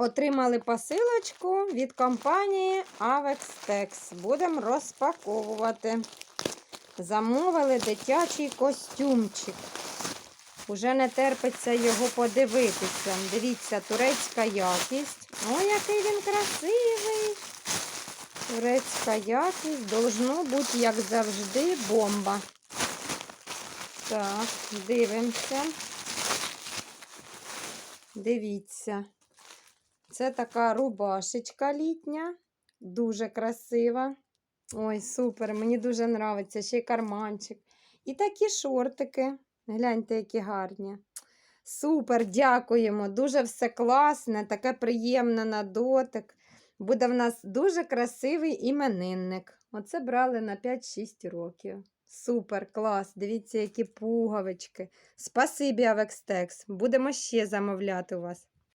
Отримали посилочку від компанії Avextex. Будемо розпаковувати. Замовили дитячий костюмчик. Уже не терпиться його подивитися. Дивіться, турецька якість. О, який він красивий. Турецька якість. Должно бути, як завжди, бомба. Так, дивимося. Дивіться. Це така рубашечка літня, дуже красива. Ой, супер, мені дуже подобається. Ще й карманчик. І такі шортики. Гляньте, які гарні. Супер, дякуємо. Дуже все класне, таке приємне на дотик. Буде в нас дуже красивий іменинник. Оце брали на 5-6 років. Супер, клас. Дивіться, які пуговички. Спасибі, Авекстекс. Будемо ще замовляти у вас.